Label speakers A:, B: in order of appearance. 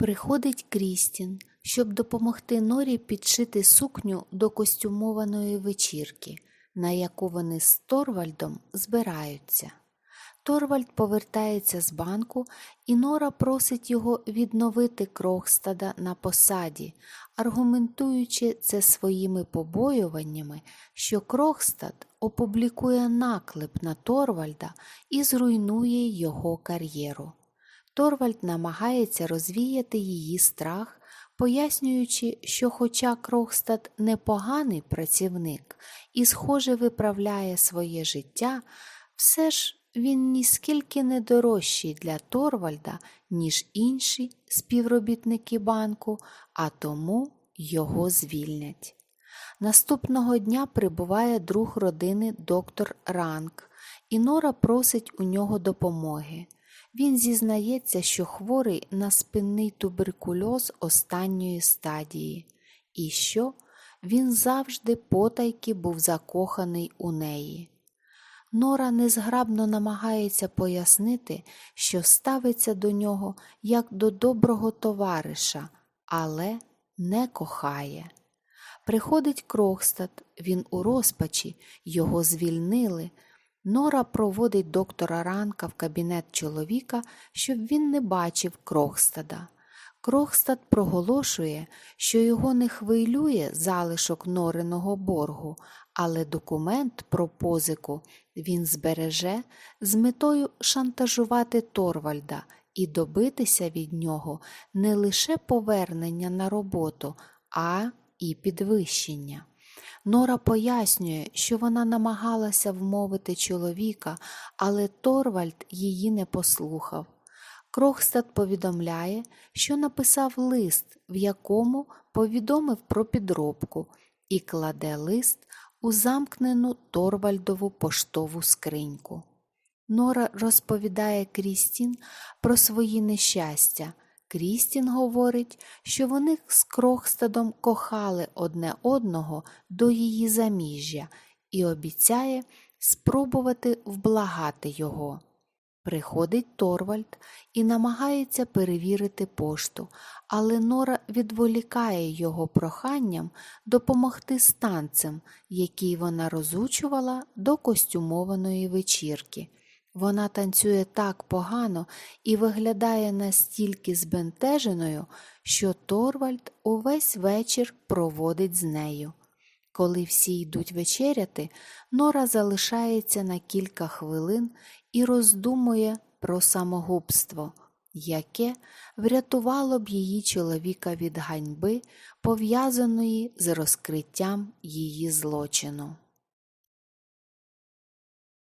A: Приходить Крістін, щоб допомогти Норі підшити сукню до костюмованої вечірки, на яку вони з Торвальдом збираються. Торвальд повертається з банку, і Нора просить його відновити Крохстада на посаді, аргументуючи це своїми побоюваннями, що Крохстад опублікує наклеп на Торвальда і зруйнує його кар'єру. Торвальд намагається розвіяти її страх, пояснюючи, що хоча Крохстад непоганий працівник і, схоже, виправляє своє життя, все ж він ніскільки не дорожчий для Торвальда, ніж інші співробітники банку, а тому його звільнять. Наступного дня прибуває друг родини доктор Ранк, і Нора просить у нього допомоги. Він зізнається, що хворий на спинний туберкульоз останньої стадії, і що він завжди потайки був закоханий у неї. Нора незграбно намагається пояснити, що ставиться до нього як до доброго товариша, але не кохає. Приходить Крохстад, він у розпачі, його звільнили. Нора проводить доктора Ранка в кабінет чоловіка, щоб він не бачив Крохстада. Крохстад проголошує, що його не хвилює залишок Нориного боргу, але документ про позику він збереже з метою шантажувати Торвальда і добитися від нього не лише повернення на роботу, а і підвищення. Нора пояснює, що вона намагалася вмовити чоловіка, але Торвальд її не послухав. Крохстад повідомляє, що написав лист, в якому повідомив про підробку, і кладе лист у замкнену Торвальдову поштову скриньку. Нора розповідає Крістін про свої нещастя. Крістін говорить, що вони з Крохстадом кохали одне одного до її заміжжя і обіцяє спробувати вблагати його. Приходить Торвальд і намагається перевірити пошту, але Нора відволікає його проханням допомогти з танцем, який вона розучувала до костюмованої вечірки. Вона танцює так погано і виглядає настільки збентеженою, що Торвальд увесь вечір проводить з нею. Коли всі йдуть вечеряти, Нора залишається на кілька хвилин і роздумує про самогубство, яке врятувало б її чоловіка від ганьби, пов'язаної з розкриттям її злочину.